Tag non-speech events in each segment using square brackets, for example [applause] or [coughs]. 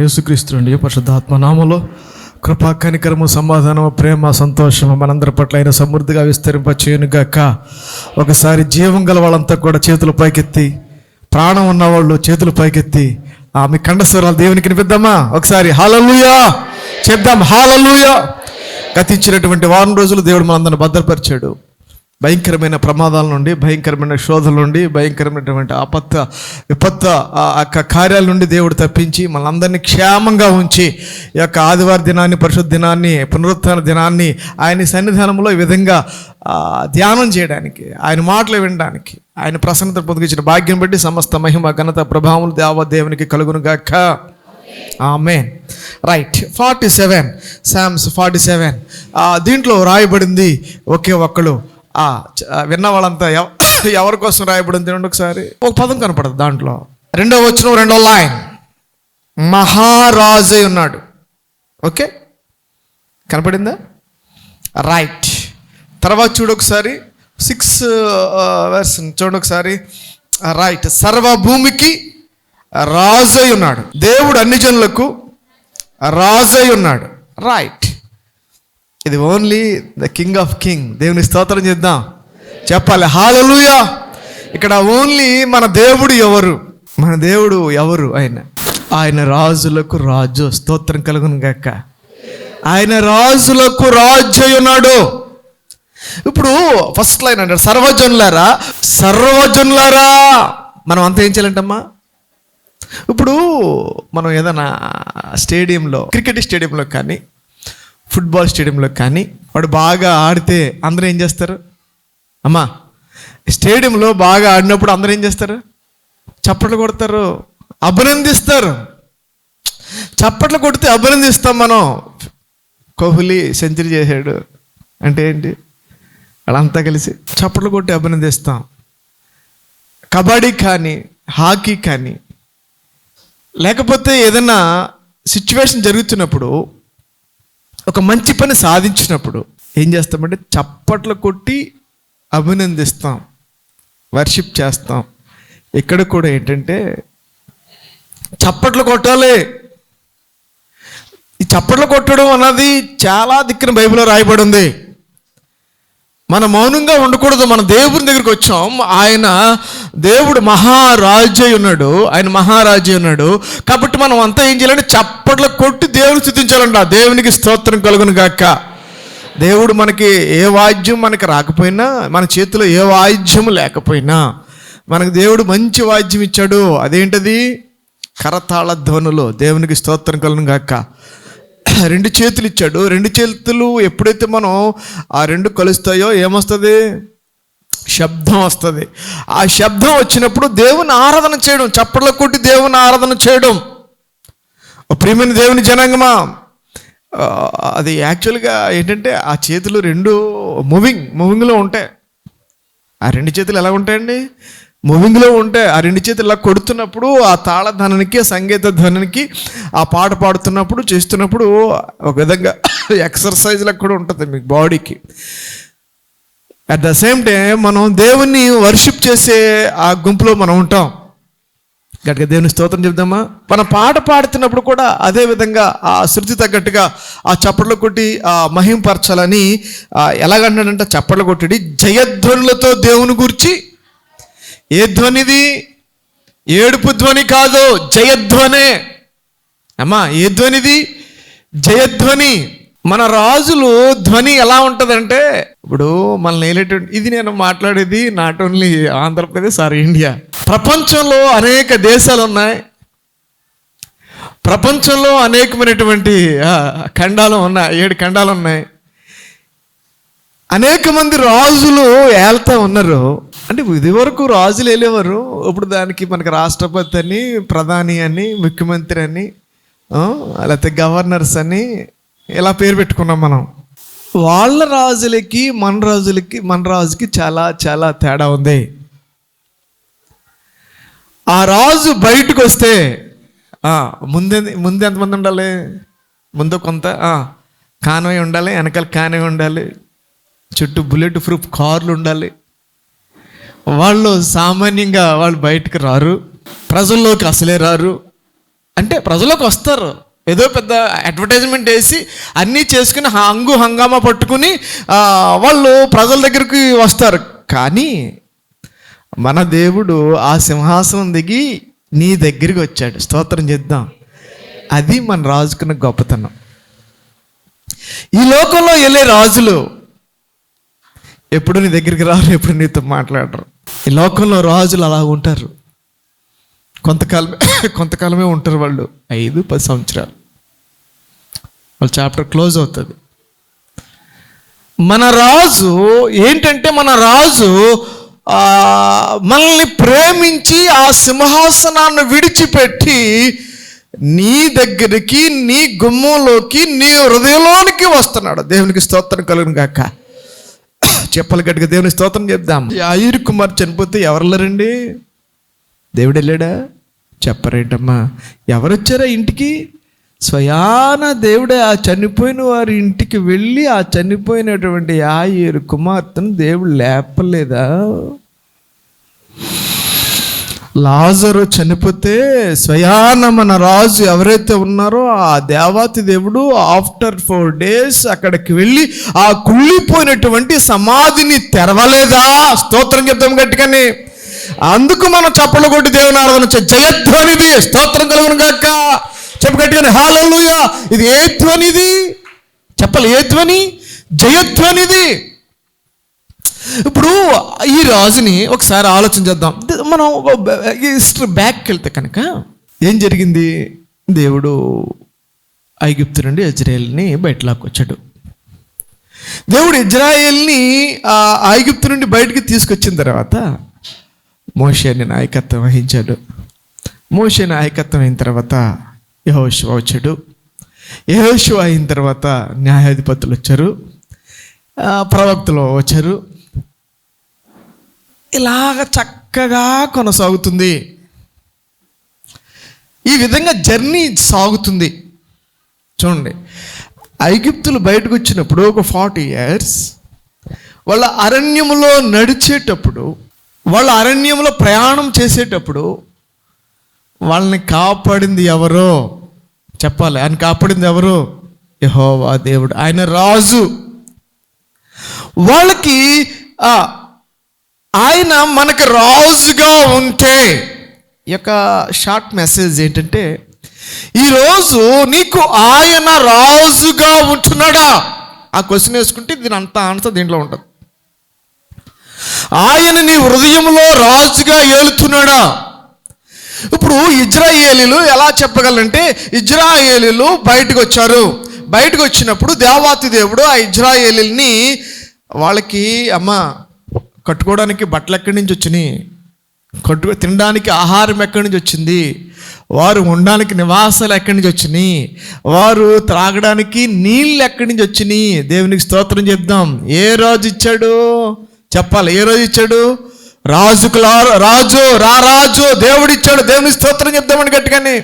యేసుక్రీస్తు నుండి పరిశుద్ధాత్మ నామలో కృపా కనికరము సమాధానము ప్రేమ సంతోషము మనందరి పట్ల అయిన సమృద్ధిగా విస్తరింప చేయనుగాక ఒకసారి జీవం గల వాళ్ళంతా కూడా చేతులు పైకెత్తి ప్రాణం ఉన్నవాళ్ళు చేతులు పైకెత్తి ఆమె కండస్వరాలు దేవునికి వినిపిద్దామా ఒకసారి హాలలుయా చెప్దాం హాలలుయా గతించినటువంటి వారం రోజులు దేవుడు మనందరిని భద్రపరిచాడు. భయంకరమైన ప్రమాదాల నుండి భయంకరమైన శోధల నుండి భయంకరమైనటువంటి అపత్త విపత్త ఆ యొక్క కార్యాల నుండి దేవుడు తప్పించి మనందరినీ క్షేమంగా ఉంచి ఈ యొక్క ఆదివార దినాన్ని పరిశుద్ధ దినాన్ని పునరుత్థాన దినాన్ని ఆయన సన్నిధానంలో ఈ విధంగా ధ్యానం చేయడానికి ఆయన మాటలు వినడానికి ఆయన ప్రసన్నత పొందుకిచ్చిన భాగ్యం బట్టి సమస్త మహిమ ఘనత ప్రభావం దేవ దేవునికి కలుగునుగాక ఆమె right. Forty seven. Psalms forty seven. దీంట్లో రాయబడింది ఒకే ఒక్కడు. విన్న వాళ్ళంతా ఎవ- [coughs] ఎవరి కోసం రాయబడింది చూడండి ఒకసారి? ఒక పదం కనపడదు దాంట్లో. రెండో వచ్చిన రెండో లైన్. మహారాజే ఉన్నాడు. ఓకే? కనపడిందా? రైట్. తర్వాత చూడు ఒకసారి. సిక్స్ వర్స్ చూడండి ఒకసారి. రైట్. సర్వభూమికి రాజై ఉన్నాడు. దేవుడు అన్ని జనులకు రాజై ఉన్నాడు. రైట్. ఇది only the king of king దేవుని స్తోత్రం చేద్దాం. చెప్పాలి హాలలుయా ఇక్కడ ఓన్లీ మన దేవుడు ఎవరు? మన దేవుడు ఎవరు ఆయన? ఆయన రాజులకు రాజు. స్తోత్రం కలుగును గాక. ఆయన రాజులకు రాజు ఉన్నాడు. ఇప్పుడు ఫస్ట్ లైన్ అంటాడు సర్వజనులారా సర్వజనులారా. మనం అంతా ఏం చేయాలంటమ్మా ఇప్పుడు మనం ఏదైనా స్టేడియంలో క్రికెట్ స్టేడియంలో కానీ ఫుట్బాల్ స్టేడియంలో కానీ వాడు బాగా ఆడితే అందరూ ఏం చేస్తారు? అమ్మా స్టేడియంలో బాగా ఆడినప్పుడు అందరూ ఏం చేస్తారు? చప్పట్లు కొడతారు అభినందిస్తారు. చప్పట్లు కొడితే అభినందిస్తాం మనం. కోహ్లీ సెంచరీ చేశాడు. అంటే ఏంటి? వాళ్ళంతా కలిసి చప్పట్లు కొట్టి అభినందిస్తాం. కబడ్డీ కానీ హాకీ కానీ లేకపోతే ఏదైనా సిచ్యువేషన్ జరుగుతున్నప్పుడు ఒక మంచి పని సాధించినప్పుడు ఏం చేస్తామంటే చప్పట్లు కొట్టి అభినందిస్తాం వర్షిప్ చేస్తాం. ఇక్కడ కూడా ఏంటంటే చప్పట్లు కొట్టాలి. ఈ చప్పట్లు కొట్టడం అన్నది చాలా దిక్కున బైబిల్లో రాయబడి ఉంది. మనం మౌనంగా ఉండకూడదు మన దేవుని దగ్గరికి వచ్చాం. ఆయన దేవుడు మహారాజు ఉన్నాడు. ఆయన మహారాజు ఉన్నాడు. కాబట్టి మనం అంతా ఏం చేయాలంటే చప్పట్లు కొట్టి దేవుని స్థుతించాలంట. దేవునికి స్తోత్రం కలుగును గాక. దేవుడు మనకి ఏ వాద్యం మనకి రాకపోయినా మన చేతిలో ఏ వాయిద్యం లేకపోయినా మనకు దేవుడు మంచి వాద్యం ఇచ్చాడు. అదేంటది? కరతాళ ధ్వనులు దేవునికి స్తోత్రం కలుగును గాక. రెండు చేతులు ఇచ్చాడు. రెండు చేతులు ఎప్పుడైతే మనం ఆ రెండు కలుస్తాయో ఏమొస్తుంది? శబ్దం వస్తుంది. ఆ శబ్దం వచ్చినప్పుడు దేవుని ఆరాధన చేయడం చప్పట్ల కొట్టి దేవుని ఆరాధన చేయడం. ప్రియమైన దేవుని జనాంగమా అది యాక్చువల్గా ఏంటంటే ఆ చేతులు రెండు మూవింగ్ మూవింగ్లో ఉంటాయి. ఆ రెండు చేతులు ఎలా ఉంటాయండి? మూవింగ్లో ఉంటే ఆ రెండు చేతులు ఇలా కొడుతున్నప్పుడు ఆ తాళధ్వనికి సంగీత ధ్వనికి ఆ పాట పాడుతున్నప్పుడు చేస్తున్నప్పుడు ఒక విధంగా [coughs] ఎక్సర్సైజ్లకు కూడా ఉంటుంది మీ బాడీకి. అట్ ద సేమ్ టైం మనం దేవుణ్ణి వర్షిప్ చేసే ఆ గుంపులో మనం ఉంటాం. గట్టిగా దేవుని స్తోత్రం చెప్దామా? మన పాట పాడుతున్నప్పుడు కూడా అదే విధంగా ఆ శృతి తగ్గట్టుగా ఆ చప్పట్లు కొట్టి ఆ మహింపరచాలని ఎలాగన్నాడంటే ఎలాగంటాడంటే చప్పట్లు కొట్టడి జయధ్వనులతో దేవుని గురించి ఏ ధ్వనిది? ఏడుపు ధ్వని కాదు జయధ్వనే. అమ్మా ఏ ధ్వనిది? జయధ్వని. మన రాజులు ధ్వని ఎలా ఉంటుందంటే ఇప్పుడు మనల్ని ఏలేటువంటి ఇది నేను మాట్లాడేది not only Andhra Pradesh or India ప్రపంచంలో అనేక దేశాలు ఉన్నాయి. ప్రపంచంలో అనేకమైనటువంటి ఖండాలు ఉన్నాయి ఏడు ఖండాలు ఉన్నాయి. అనేక మంది రాజులు ఏళ్తా ఉన్నారు. అంటే ఇది వరకు రాజులు వెళ్ళేవారు. ఇప్పుడు దానికి మనకి రాష్ట్రపతి అని ప్రధాని అని ముఖ్యమంత్రి అని లేకపోతే గవర్నర్స్ అని ఇలా పేరు పెట్టుకున్నాం మనం. వాళ్ళ రాజులకి మన రాజులకి మన రాజుకి చాలా చాలా తేడా ఉంది. ఆ రాజు బయటకు వస్తే ముందే ముందు ఎంతమంది ఉండాలి? ముందు కొంత ఆ, కాన్వే ఉండాలి వెనకాల కాన్వే ఉండాలి చుట్టూ బుల్లెట్ ప్రూఫ్ కార్లు ఉండాలి. వాళ్ళు సామాన్యంగా వాళ్ళు బయటకు రారు. ప్రజల్లోకి అసలే రారు. అంటే ప్రజలకు వస్తారు. ఏదో పెద్ద అడ్వర్టైజ్మెంట్ వేసి అన్నీ చేసుకుని హంగు హంగామా పట్టుకుని వాళ్ళు ప్రజల దగ్గరికి వస్తారు. కానీ మన దేవుడు ఆ సింహాసనం దిగి నీ దగ్గరికి వచ్చాడు. స్తోత్రం చేద్దాం. అది మన రాజుకున్న గొప్పతనం. ఈ లోకంలో వెళ్ళే రాజులు ఎప్పుడు నీ దగ్గరికి రారు ఎప్పుడు నీతో మాట్లాడరు. ఈ లోకంలో రాజులు అలా ఉంటారు. కొంతకాలమే [coughs] కొంతకాలమే ఉంటారు వాళ్ళు. ఐదు పది సంవత్సరాలు. వాళ్ళ చాప్టర్ క్లోజ్ అవుతుంది. మన రాజు ఏంటంటే మన రాజు మనల్ని ప్రేమించి ఆ సింహాసనాన్ని విడిచిపెట్టి నీ దగ్గరికి నీ గుమ్మంలోకి నీ హృదయంలోనికి వస్తున్నాడు. దేవునికి స్తోత్రం కలుగును గాక. చెప్పలు గట్టిగా దేవుని స్తోత్రం చెప్దాం. ఆయుర్ కుమార్ చనిపోతే ఎవరు లేరండి దేవుడు వెళ్ళాడా? చెప్పరేంటమ్మా. ఎవరు వచ్చారా ఇంటికి? స్వయాన దేవుడే ఆ చనిపోయిన వారి ఇంటికి వెళ్ళి ఆ చనిపోయినటువంటి ఆయురు కుమార్తెను దేవుడు లేపలేదా? లాజరు చనిపోతే స్వయాన మన రాజు ఎవరైతే ఉన్నారో ఆ దేవాతి దేవుడు ఆఫ్టర్ ఫోర్ డేస్ అక్కడికి వెళ్ళి ఆ కుళ్ళిపోయినటువంటి సమాధిని తెరవలేదా? స్తోత్రం చెప్తాం గట్టికని అందుకు మనం చప్పలు కొట్టి దేవుని ఆరాధన జయధ్వనిది స్తోత్రం కలుగును గాక. చెప్పు హాలూయ ఇది ఏ ధ్వనిది? చెప్పాలి ఏ ధ్వని? జయధ్వనిది! ఇప్పుడు ఈ రాజుని ఒకసారి ఆలోచన చేద్దాం. మనం హిస్టరీ బ్యాక్కి వెళ్తే కనుక ఏం జరిగింది? దేవుడు ఐగుప్తు నుండి ఇజ్రాయేల్ని బయటలోకి వచ్చాడు. దేవుడు ఇజ్రాయేల్ని ఐగుప్తు నుండి బయటికి తీసుకొచ్చిన తర్వాత మోషేని నాయకత్వం వహించాడు. మోషే నాయకత్వం అయిన తర్వాత యహోశివ వచ్చాడు. యహోశివ అయిన తర్వాత న్యాయాధిపతులు వచ్చారు. ప్రవక్తలు వచ్చారు. ఇలాగ చక్కగా కొనసాగుతుంది. ఈ విధంగా జర్నీ సాగుతుంది. చూడండి. ఐగిప్తులు బయటకు వచ్చినప్పుడు ఒక ఫార్టీ ఇయర్స్ వాళ్ళ అరణ్యములో నడిచేటప్పుడు వాళ్ళ అరణ్యంలో ప్రయాణం చేసేటప్పుడు వాళ్ళని కాపాడింది ఎవరో? చెప్పాలి. ఆయన కాపాడింది ఎవరు? యహోవా దేవుడు. ఆయన రాజు. వాళ్ళకి ఆయన మనకి రాజుగా ఉంటే. ఈ యొక్క షార్ట్ మెసేజ్ ఏంటంటే ఈరోజు నీకు ఆయన రాజుగా ఉంటున్నాడా? ఆ క్వశ్చన్ వేసుకుంటే దీని అంత ఆన్సర్ దీంట్లో ఉంటుంది. ఆయన నీ హృదయంలో రాజుగా ఏలుతున్నాడా? ఇప్పుడు ఇజ్రాయేలీలు ఎలా చెప్పగలంటే ఇజ్రాయేలీలు బయటకు వచ్చారు బయటకు వచ్చినప్పుడు దేవాతి దేవుడు ఆ ఇజ్రాయేలీని వాళ్ళకి అమ్మ కట్టుకోవడానికి బట్టలు ఎక్కడి నుంచి వచ్చినాయి? కట్టు తినడానికి ఆహారం ఎక్కడి నుంచి వచ్చింది? వారు ఉండడానికి నివాసాలు ఎక్కడి నుంచి వచ్చినాయి? వారు త్రాగడానికి నీళ్ళు ఎక్కడి నుంచి వచ్చినాయి? దేవునికి స్తోత్రం చెప్దాం ఏ రోజు ఇచ్చాడు? చెప్పాలి. ఏ రోజు ఇచ్చాడు? రాజుకు రాజు రా రాజు దేవుడు ఇచ్చాడు. దేవునికి స్తోత్రం చెప్దామని గట్టిగాని.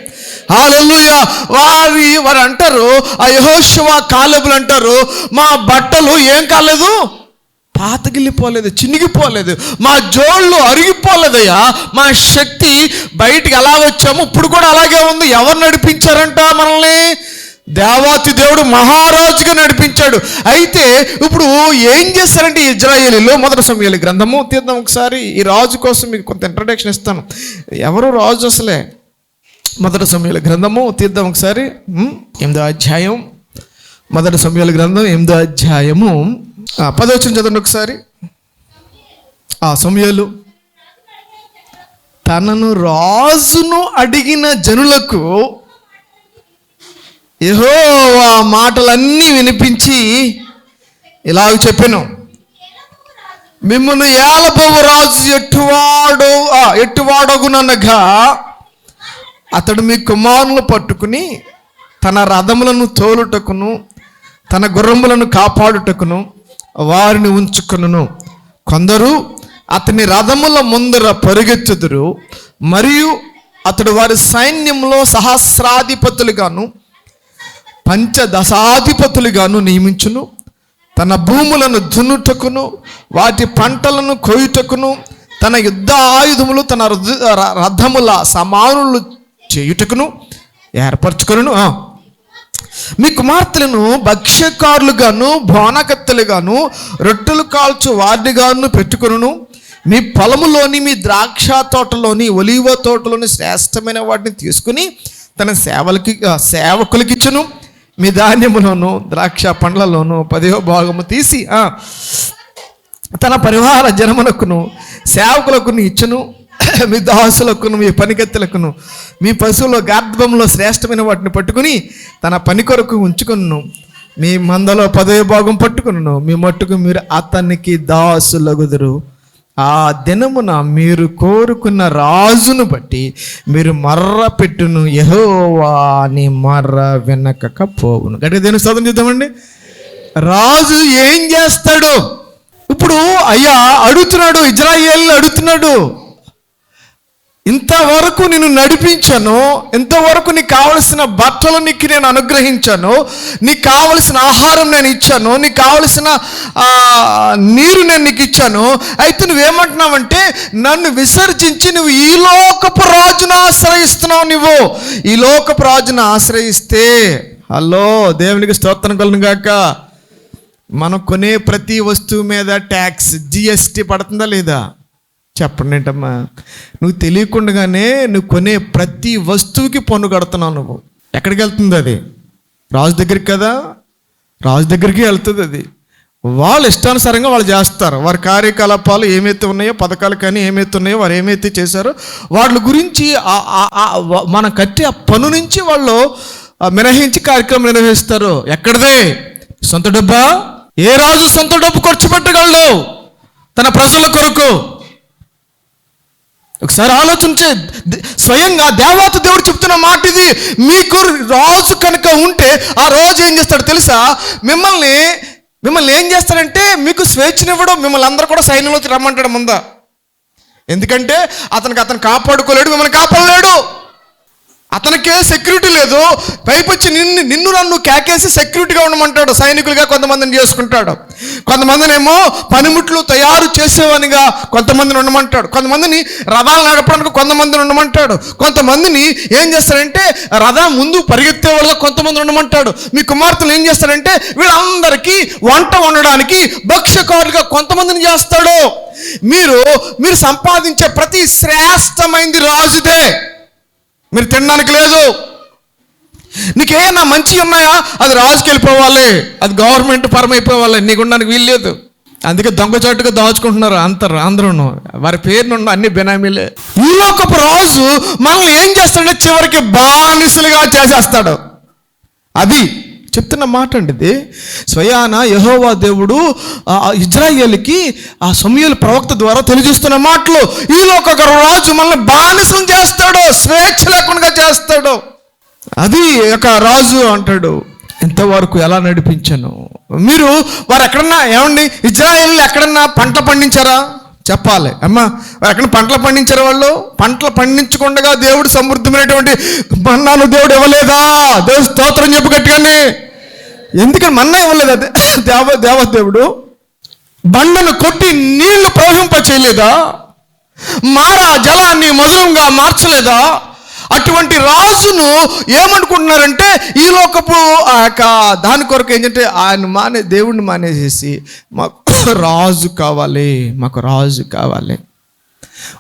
హాలెల్లుయ. వారి వారు అంటారు ఆ యహోశివ కాలేబులు అంటారు మా బట్టలు ఏం కాలేదు? పాతగిల్లిపోలేదు చినిగిపోలేదు. మా జోళ్ళు అరిగిపోలేదయ్యా. మా శక్తి బయటికి ఎలా వచ్చాము ఇప్పుడు కూడా అలాగే ఉంది. ఎవరు నడిపించారంట మనల్ని? దేవాతి దేవుడు మహారాజుగా నడిపించాడు. అయితే ఇప్పుడు ఏం చేస్తారంటే ఈ ఇజ్రాయేలీలో? మొదటి సమయాలు గ్రంథము తీద్దాం ఒకసారి. ఈ రాజు కోసం మీకు కొంత ఇంట్రడక్షన్ ఇస్తాను. ఎవరు రాజు అసలే? మొదటి సమయాల గ్రంథము తీద్దాం ఒకసారి. ఎనిమిదో అధ్యాయం. మొదటి సమయాల గ్రంథం ఎనిమిదో అధ్యాయము. పదవచ్చిన చదవండి ఒకసారి. ఆ సమయాలు. తనను రాజును అడిగిన జనులకు ఏహో ఆ మాటలన్నీ వినిపించి ఇలాగ చెప్పాను. మిమ్మల్ని ఏలబోవు రాజు ఎట్టువాడు ఆ, ఎట్టువాడగుననగా అతడు మీ కుమారులు పట్టుకుని తన రథములను తోలుటకును తన గుర్రములను కాపాడుటకును వారిని ఉంచుకును కొందరు అతని రథముల ముందర పరుగెత్తుదురు మరియు అతడు వారి సైన్యంలో సహస్రాధిపతులుగాను పంచదశాధిపతులుగాను నియమించును. తన భూములను దున్నుటకును వాటి పంటలను కొయ్యుటకును తన యుద్ధ ఆయుధములు తన రథముల సమానులు చేయుటకును ఏర్పరచుకును మీ కుమార్తెలను భక్ష్యకారులుగాను బోనకత్తెలుగాను రొట్టెలు కాల్చు వారినిగాను పెట్టుకును మీ పొలములోని మీ ద్రాక్ష తోటలోని ఒలివ తోటలోని శ్రేష్టమైన వాటిని తీసుకుని తన సేవలకి సేవకులకిచ్చును. మీ ధాన్యములోను ద్రాక్ష పండ్లలోను పదివ భాగము తీసి తన పరివార జనమునకును సేవకులకును ఇచ్చును. మీ దాసులకును మీ పనికెత్తలకును మీ పశువుల గార్ధంలో శ్రేష్టమైన వాటిని పట్టుకుని తన పని కొరకు ఉంచుకును. మీ మందలో పదవి భాగం పట్టుకును. మీ మట్టుకు మీరు అతనికి దాసులగుదురు. ఆ దినమున మీరు కోరుకున్న రాజును బట్టి మీరు మర్ర పెట్టును. యహోవా అని మర్ర వెనకక పోవును గట్టిగా దేని స్తోత్రం చూద్దామండి. రాజు ఏం చేస్తాడు? ఇప్పుడు అయ్యా అడుగుతున్నాడు ఇజ్రాయేల్ అడుగుతున్నాడు. ఇంతవరకు నేను నడిపించాను ఇంతవరకు నీకు కావలసిన బట్టలు నీకు నేను అనుగ్రహించాను నీకు కావలసిన ఆహారం నేను ఇచ్చాను నీకు కావలసిన నీరు నేను నీకు ఇచ్చాను. అయితే నువ్వేమంటున్నావంటే నన్ను విసర్జించి నువ్వు ఈ లోకపు రాజును ఆశ్రయిస్తున్నావు నువ్వు. ఈ లోకపు రాజును ఆశ్రయిస్తే హలో దేవునికి స్తోత్రం కలను గాక. మనం కొనే ప్రతి వస్తువు మీద ట్యాక్స్ జిఎస్టీ పడుతుందా లేదా? చెప్పండి ఏంటమ్మా నువ్వు తెలియకుండానే నువ్వు కొనే ప్రతి వస్తువుకి పన్ను కడుతున్నావు నువ్వు. ఎక్కడికి వెళ్తుంది అది? రాజు దగ్గరికి కదా? రాజు దగ్గరికి వెళ్తుంది అది. వాళ్ళు ఇష్టానుసారంగా వాళ్ళు చేస్తారు. వారి కార్యకలాపాలు ఏమైతే ఉన్నాయో పథకాలు కానీ ఏమైతే ఉన్నాయో వారు ఏమైతే చేశారో వాళ్ళ గురించి మనం కట్టే ఆ పన్ను నుంచి వాళ్ళు మినహించి కార్యక్రమం నిర్వహిస్తారు. ఎక్కడదే? సొంత డబ్బా? ఏ రాజు సొంత డబ్బు ఖర్చు పెట్టగలడు? తన ప్రజల కొరకు. ఒకసారి ఆలోచించే స్వయంగా దేవాత దేవుడు చెప్తున్న మాట ఇది. మీకు రాజు కనుక ఉంటే ఆ రోజు ఏం చేస్తాడు తెలుసా? మిమ్మల్ని మిమ్మల్ని ఏం చేస్తాడంటే మీకు స్వేచ్ఛనివ్వడం మిమ్మల్ని అందరూ కూడా సైన్యంలోకి రమ్మంటాడు ముందా? ఎందుకంటే అతనికి అతను కాపాడుకోలేడు మిమ్మల్ని కాపాడలేడు. అతనికే సెక్యూరిటీ లేదు. పైపొచ్చి నిన్ను నిన్ను నన్ను కేకేసి సెక్యూరిటీగా ఉండమంటాడు సైనికులుగా కొంతమందిని చేసుకుంటాడు. కొంతమందినేమో పనిముట్లు తయారు చేసేవానిగా కొంతమందిని ఉండమంటాడు. కొంతమందిని రథాలు నడపడానికి కొంతమందిని ఉండమంటాడు. కొంతమందిని ఏం చేస్తారంటే రథం ముందు పరిగెత్తే వాళ్ళగా కొంతమంది ఉండమంటాడు. మీ కుమార్తెలు ఏం చేస్తారంటే వీళ్ళందరికీ వంట వండడానికి భక్ష్యకారులుగా కొంతమందిని చేస్తాడు. మీరు మీరు సంపాదించే ప్రతి శ్రేష్టమైంది రాజుదే. మీరు తినడానికి లేదు. నీకేమన్నా మంచి ఉన్నాయా? అది రాజుకి వెళ్ళిపోవాలి అది గవర్నమెంట్ పరం అయిపోవాలి నీకు ఉండడానికి వీలు లేదు. అందుకే దొంగచాటుగా దాచుకుంటున్నారు అంతరు ఆంధ్రను వారి పేరునున్న అన్ని బెనామీలే. ఈ ఒక రాజు మనల్ని ఏం చేస్తాడంటే చివరికి బానిసలుగా చేసేస్తాడు. అది చెప్తున్న మాట అండి ఇది స్వయాన యహోవా దేవుడు ఆ ఇజ్రాయేల్కి ఆ సమయలు ప్రవక్త ద్వారా తెలియజేస్తున్న మాటలు. ఈ లోక రాజు మనల్ని బానిసం చేస్తాడు స్వేచ్ఛ లేకుండా చేస్తాడు. అది ఒక రాజు అంటాడు ఇంతవరకు ఎలా నడిపించాను? మీరు వారు ఎక్కడన్నా ఏమండి ఇజ్రాయేల్ ఎక్కడన్నా పంట పండించారా? చెప్పాలి. అమ్మా వారు ఎక్కడ పంటలు పండించారు వాళ్ళు? పంటలు పండించకుండా దేవుడు సమృద్ధమైనటువంటి మన్నాను దేవుడు ఇవ్వలేదా? దేవుడు స్తోత్రం చెప్పు గట్టిగానే. ఎందుకని మన్నా ఇవ్వలేదు అది [coughs] దేవ దేవదేవుడు బండను కొట్టి నీళ్ళు ప్రవహింప చేయలేదా మారా జలాన్ని మధురంగా మార్చలేదా? అటువంటి రాజును ఏమనుకుంటున్నారంటే ఈ లోకపు ఆ యొక్క దాని కొరకు ఏంటంటే ఆయన మానే దేవుణ్ణి మానేసేసి మాకు [coughs] రాజు కావాలి మాకు రాజు కావాలి.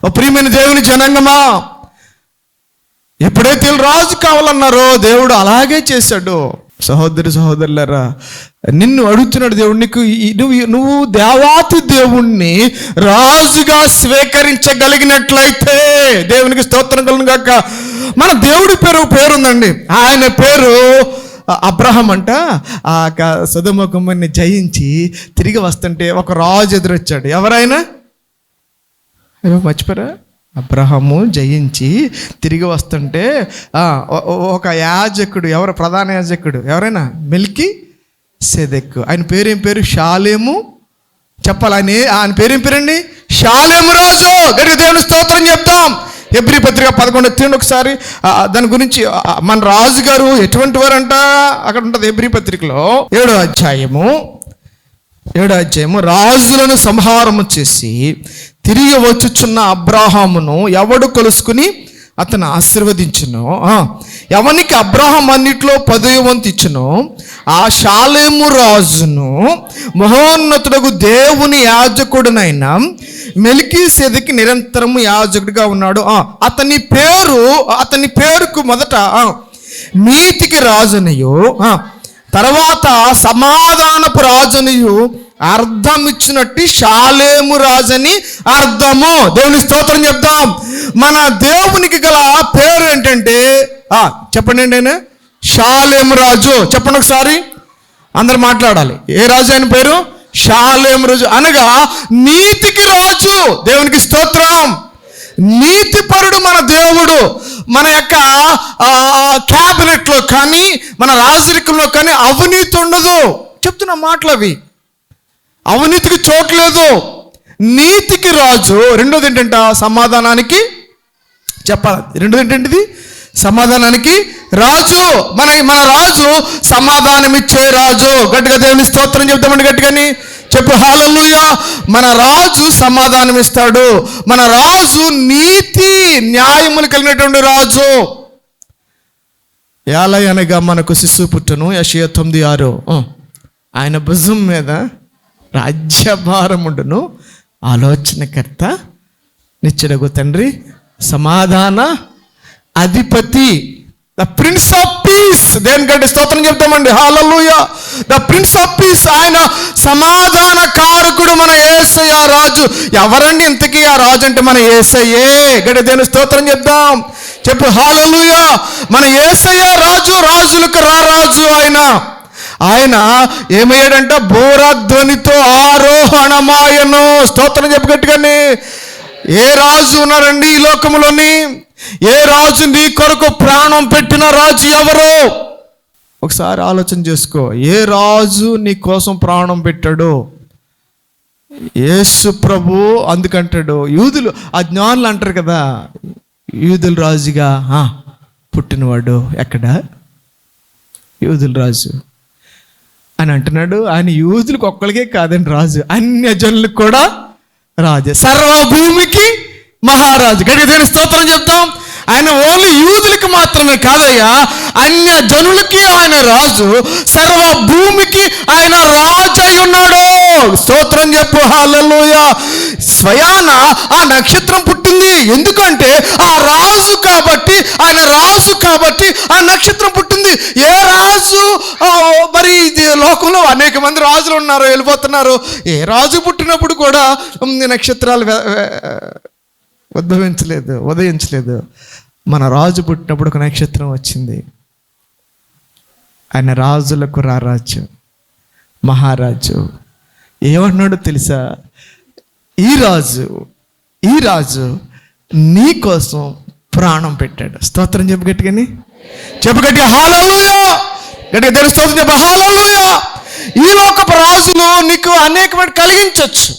ఓ ప్రియమైన దేవుని జనాంగమా ఎప్పుడైతే రాజు కావాలన్నారో దేవుడు అలాగే చేశాడు. సహోదరి సహోదరులరా నిన్ను అడుగుతున్నాడు దేవుడు నీకు నువ్వు నువ్వు దేవాతి దేవుణ్ణి రాజుగా స్వీకరించగలిగినట్లయితే దేవునికి స్తోత్రం కలను గాక. మన దేవుడి పేరు పేరుందండి. ఆయన పేరు అబ్రహం అంట. ఆ సుధముఖమ్మని జయించి తిరిగి వస్తుంటే ఒక రాజు ఎదురొచ్చాడు. ఎవరైనా? మర్చిపోరా అబ్రహము జయించి తిరిగి వస్తుంటే ఒక యాజకుడు ఎవరు? ప్రధాన యాజకుడు. ఎవరైనా? మిల్కి సెదెక్ ఆయన పేరేం పేరు? షాలేము. చెప్పాలి? ఆయన ఆయన పేరేం పేరండి? షాలేము రాజు! గడి దేవుని స్తోత్రం చెప్తాం. ఎబ్రి పత్రిక పదకొండు తిండి ఒకసారి దాని గురించి మన రాజు గారు ఎటువంటి వారంట? అక్కడ ఉంటుంది ఎబ్రి పత్రికలో. ఏడో అధ్యాయము. ఏడో అధ్యాయము. రాజులను సంహారము చేసి తిరిగి వచ్చుచున్న అబ్రాహామును ఎవడు కలుసుకుని అతను ఆశీర్వదించును? ఆ, ఎవనికి అబ్రహం అన్నిట్లో పదవి వంతు ఇచ్చును ఆ శాలేము రాజును మహోన్నతుడకు దేవుని యాజకుడునైన మెలికి సెదికి నిరంతరము యాజకుడిగా ఉన్నాడు. అతని పేరు అతని పేరుకు మొదట నీతికి రాజునియు ఆ, తర్వాత సమాధానపు రాజునియు అర్థం ఇచ్చినట్టు షాలేము రాజని అర్థము. దేవుని స్తోత్రం చెప్తాం మన దేవునికి గల పేరు ఏంటంటే ఆ, చెప్పండి నేను షాలేము రాజు. చెప్పండి ఒకసారి. అందరు మాట్లాడాలి. ఏ రాజు ఆయన పేరు? షాలేం రాజు. అనగా నీతికి రాజు. దేవునికి స్తోత్రం. నీతిపరుడు మన దేవుడు. మన యొక్క క్యాబినెట్లో కానీ మన రాజరికంలో కానీ అవినీతి ఉండదు. చెప్తున్న మాటలు అవి అవినీతికి చోట్లేదు నీతికి రాజు. రెండోది ఏంటంట? సమాధానానికి చెప్పాలి. రెండోది ఏంటంటిది? సమాధానానికి రాజు. మన మన రాజు సమాధానం ఇచ్చే రాజు. గట్టిగా దేవుని స్తోత్రం చెప్తామండి గట్టిగాని. చెప్పు హాలలుయ మన రాజు సమాధానం ఇస్తాడు మన రాజు నీతి న్యాయములు కలిగినటువంటి రాజు. యాలయనగా మనకు శిశువు పుట్టను. యశయ తొమ్మిది ఆరు. ఆయన భుజం మీద రాజ్యభారం ఉండును ఆలోచనకర్త నిచ్చడగు తండ్రి సమాధాన అధిపతి ద ప్రిన్స్ ఆఫ్ పీస్ దేనికంటే స్తోత్రం చెప్తామండి? హాలూయ ద ప్రిన్స్ ఆఫ్ పీస్ ఆయన సమాధాన కారకుడు మన ఏసయ్య రాజు. ఎవరండి ఇంతకీ ఆ రాజు అంటే మన ఏసయ్యే? గడి దేని స్తోత్రం చెప్దాం? చెప్పు హాలూయ మన ఏసయ్య రాజు రాజులకు రా రాజు ఆయన. ఆయన ఏమయ్యాడంట? బోరాధ్వనితో ఆరోహణమాయను. స్తోత్రం చెప్పు గట్టిగాని ఏ రాజు ఉన్నారండి ఈ లోకములోని? ఏ రాజు నీ కొరకు ప్రాణం పెట్టిన రాజు ఎవరు? ఒకసారి ఆలోచన చేసుకో. ఏ రాజు నీ కోసం ప్రాణం పెట్టాడు? యేసు ప్రభు అందుకంటాడు. యూదులు ఆ జ్ఞానులు అంటారు కదా యూదుల రాజుగా ఆ, పుట్టినవాడు ఎక్కడ? యూదుల రాజు. అని అంటున్నాడు. ఆయన యూజులకు ఒక్కడికే కాదండి రాజు. అన్య జనులకు కూడా రాజు. సర్వభూమికి మహారాజు. గడికి స్తోత్రం చెప్తాం. ఆయన ఓన్లీ యూదులకి మాత్రమే కాదయ్యా అన్య జనులకి ఆయన రాజు సర్వ భూమికి ఆయన రాజు అయి ఉన్నాడు స్తోత్రం చెప్పు హాలలోయ స్వయాన ఆ నక్షత్రం పుట్టింది. ఎందుకంటే ఆ రాజు కాబట్టి ఆయన రాజు కాబట్టి ఆ నక్షత్రం పుట్టింది. ఏ రాజు? మరి ఇది లోకంలో అనేక మంది రాజులు ఉన్నారు వెళ్ళిపోతున్నారు. ఏ రాజు పుట్టినప్పుడు కూడా నక్షత్రాలు ఉద్భవించలేదు ఉదయించలేదు. మన రాజు పుట్టినప్పుడు ఒక నక్షత్రం వచ్చింది. ఆయన రాజులకు రారాజు మహారాజు. ఏమంటున్నాడో తెలుసా? ఈ రాజు ఈ రాజు నీ కోసం ప్రాణం పెట్టాడు. స్తోత్రం చెప్పు గట్టిగాని. చెప్పు గట్టిగా హాలూయ గట్టిగా తెలుసు స్తోత్రం చెప్పు హాలూయ ఈ లోకపు రాజులు నీకు అనేకమైన కలిగించవచ్చు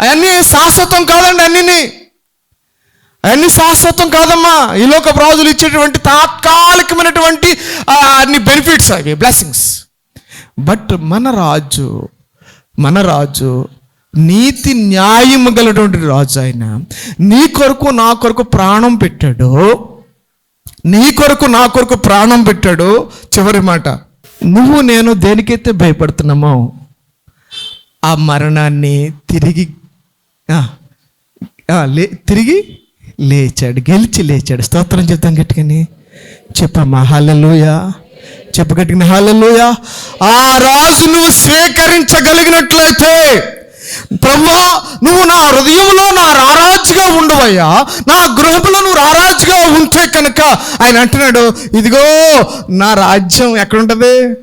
అవన్నీ శాశ్వతం కాదండి అన్నిని. అవన్నీ శాశ్వతం కాదమ్మా. ఈ లోక రాజులు ఇచ్చేటువంటి తాత్కాలికమైనటువంటి అన్ని బెనిఫిట్స్ అవి బ్లెస్సింగ్స్ బట్ మన రాజు మన రాజు నీతి న్యాయము గలటువంటి రాజు ఆయన. నీ కొరకు నా కొరకు ప్రాణం పెట్టాడు. నీ కొరకు నా కొరకు ప్రాణం పెట్టాడు. చివరి మాట నువ్వు నేను దేనికైతే భయపడుతున్నామో ఆ మరణాన్ని తిరిగి లే తిరిగి లేచాడు గెలిచి లేచాడు. స్తోత్రం చెప్తాం గట్టుకని చెప్పమ్మా హాలలోయ చెప్పగట్టుకుని గట్టిగా హాలలోయ ఆ రాజు నువ్వు స్వీకరించగలిగినట్లయితే బ్రహ్మా నువ్వు నా హృదయంలో నా రారాజుగా ఉండవయ్యా. నా గృహంలో నువ్వు రారాజుగా ఉంటే కనుక ఆయన అంటున్నాడు ఇదిగో నా రాజ్యం ఎక్కడుంటుంది?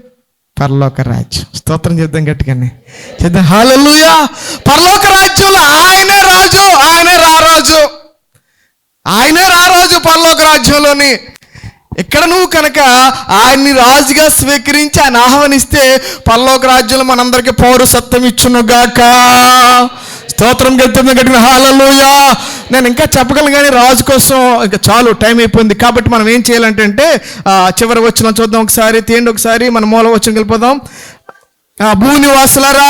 పరలోక రాజ్యం. స్తోత్రం చేద్దాం గట్టిగానే. చేద్దాం హాలూయా పరలోక రాజ్యంలో ఆయనే రాజు ఆయనే రారాజు పరలోక రాజ్యంలోని. ఇక్కడ నువ్వు కనుక ఆయన్ని రాజుగా స్వీకరించి ఆయన ఆహ్వానిస్తే పరలోక రాజ్యంలో మనందరికీ పౌరసత్వం ఇచ్చునుగాక. స్తోత్రం గెలుతుంది గట్టిన హాలలోయా నేను ఇంకా చెప్పగలను కానీ రాజు కోసం ఇంకా చాలు టైం అయిపోయింది. కాబట్టి మనం ఏం చేయాలంటే అంటే చివరి వచ్చిన చూద్దాం ఒకసారి తీయండి ఒకసారి మన మూల వచ్చిన వెళ్ళిపోదాం ఆ, భూనివాసులారా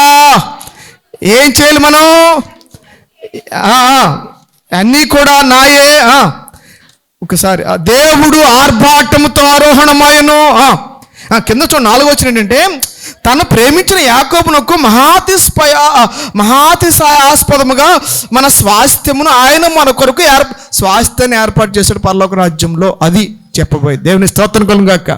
ఏం చేయాలి మనం? ఆ, ఆ, అన్నీ కూడా నాయే ఆ, ఒకసారి దేవుడు ఆర్భాటముతో ఆరోహణమాయను కింద చూడ నాలుగు వచ్చిన ఏంటంటే తను ప్రేమించిన యాకోబునకు మహాతిస్పయ మహాతిశయాస్పదముగా మన స్వాస్థ్యమును ఆయన మన కొరకు ఏర్ స్వాస్థ్యాన్ని ఏర్పాటు చేశాడు పర్లోక రాజ్యంలో. అది చెప్పబోయే దేవుని స్తోత్రం కలుగాక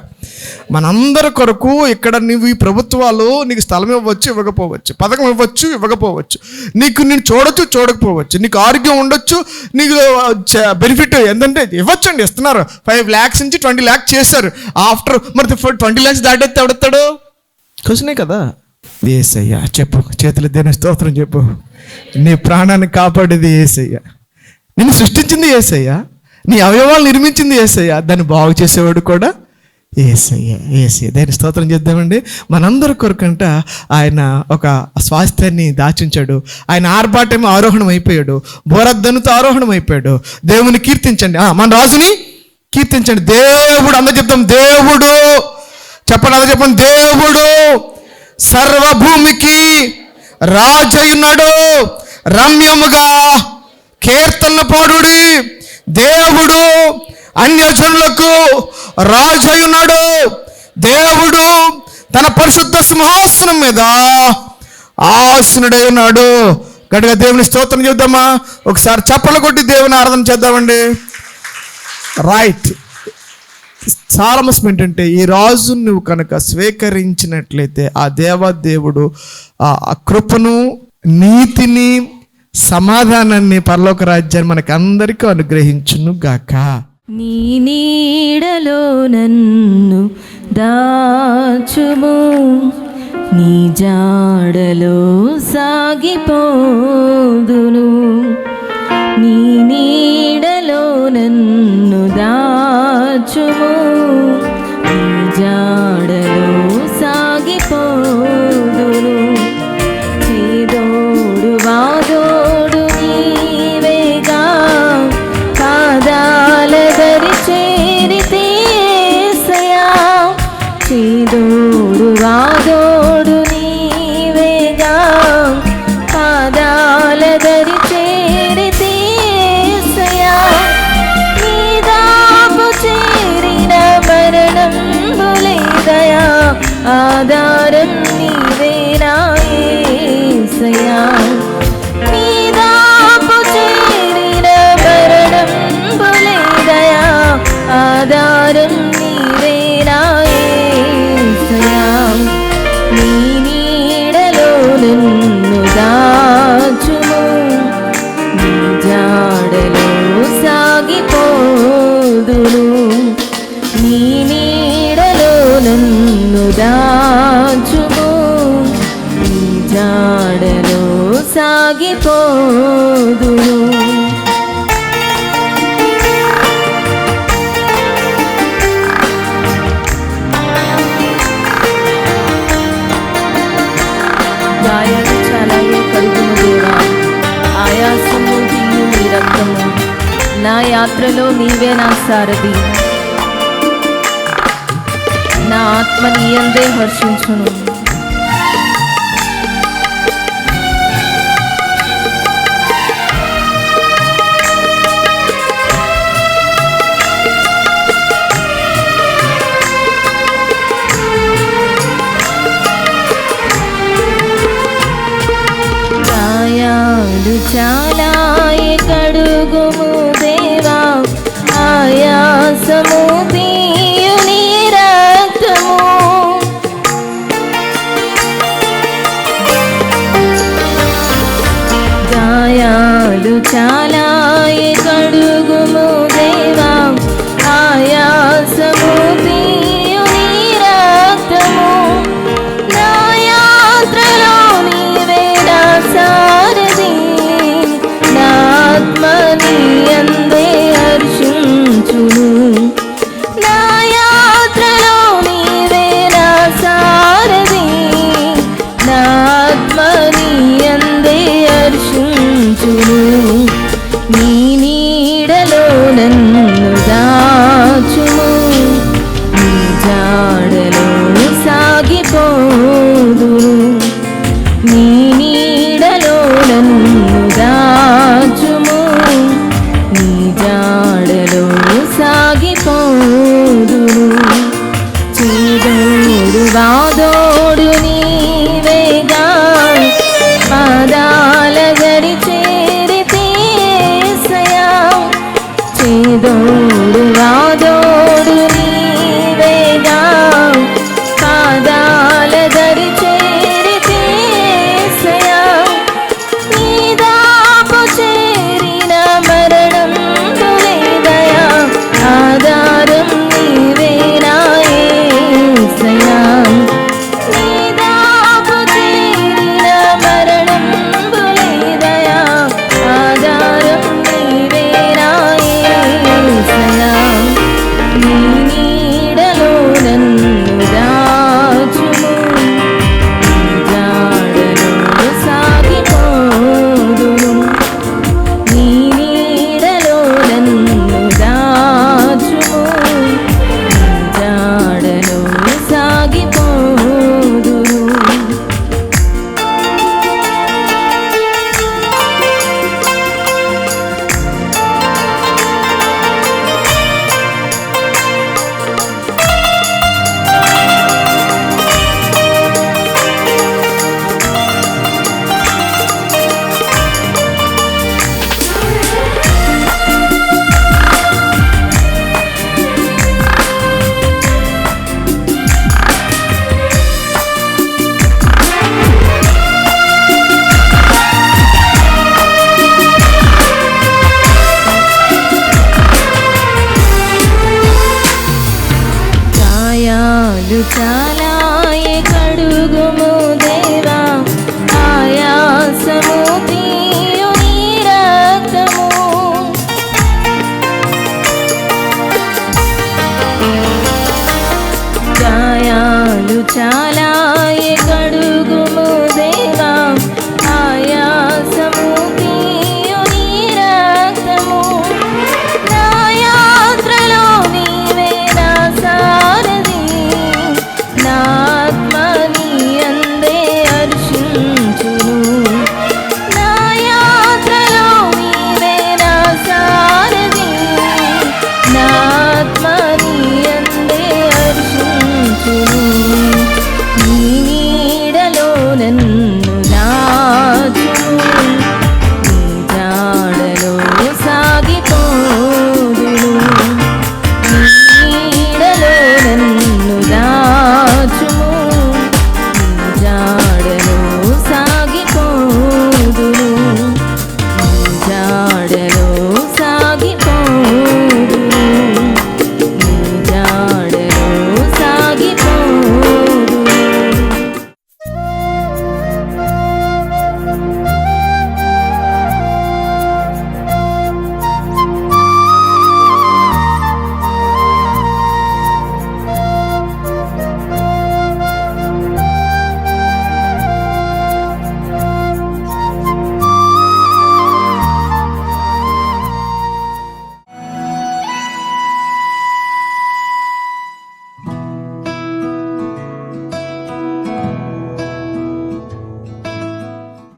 మనందరి కొరకు ఇక్కడ నువ్వు ఈ ప్రభుత్వాలు నీకు స్థలం ఇవ్వచ్చు ఇవ్వకపోవచ్చు పథకం ఇవ్వచ్చు ఇవ్వకపోవచ్చు. నీకు నేను చూడొచ్చు చూడకపోవచ్చు. నీకు ఆరోగ్యం ఉండొచ్చు నీకు బెనిఫిట్ ఏంటంటే ఇవ్వచ్చండి ఇస్తున్నారు. ఫైవ్ ల్యాక్స్ నుంచి ట్వంటీ ల్యాక్స్ చేశారు. ఆఫ్టర్ మరి ట్వంటీ ల్యాక్స్ దాటెత్తే ఎవడెత్తాడు క్వశ్చనే కదా. ఏసయ్యా చెప్పు. చేతులు దేని స్తోత్రం చెప్పు. నీ ప్రాణాన్ని కాపాడేది ఏసయ్య. నిన్ను సృష్టించింది ఏసయ్య. నీ అవయవాలు నిర్మించింది ఏసయ్య. దాన్ని బాగు చేసేవాడు కూడా ఏసయ్య. ఏసయ్య. దాని స్తోత్రం చేద్దామండి. మనందరి కొరకంట ఆయన ఒక స్వాస్థ్యాన్ని దాచించాడు. ఆయన ఆర్భాటం ఆరోహణం అయిపోయాడు బోరద్దనుతో ఆరోహణం అయిపోయాడు దేవుని కీర్తించండి. ఆ, మన రాజుని కీర్తించండి. దేవుడు అందరు చెప్తాం దేవుడు. చెప్పండి అందరు చెప్పండి. దేవుడు సర్వభూమికి రాజయున్నాడు రమ్యముగా కీర్తన పాడుడి దేవుడు అన్యజనులకు రాజయున్నాడు. దేవుడు తన పరిశుద్ధ సింహాసనం మీద ఆసనుడై ఉన్నాడు గట్టిగా దేవుని స్తోత్రం చూద్దామా ఒకసారి చప్పలు కొట్టి దేవుని ఆరాధన చేద్దామండి. రైట్ సారమస్ ఏంటంటే ఈ రాజు నువ్వు కనుక స్వీకరించినట్లయితే ఆ దేవదేవుడు ఆ కృపను నీతిని సమాధానాన్ని పరలోక రాజ్యాన్ని మనకు అందరికీ అనుగ్రహించును గాక నీ నీడలో నన్ను దాచుము. నీ జాడలో సాగిపోదును. నీ నీడలో నన్ను దాచుము. సాగిపోదును గాయాలు చాలాయే కడుగును దేవా. ఆయాసము తీయు నీ రక్తము. నా యాత్రలో నీవే నా సారథి. నా ఆత్మ నీయందే హర్షించును. చాలాయి కడుగుము దేవా. ఆయాసము కలకాలాయ కడుగుము దేవా. ఆయాసము తీయు నీరక్తము గాయాలు చాలా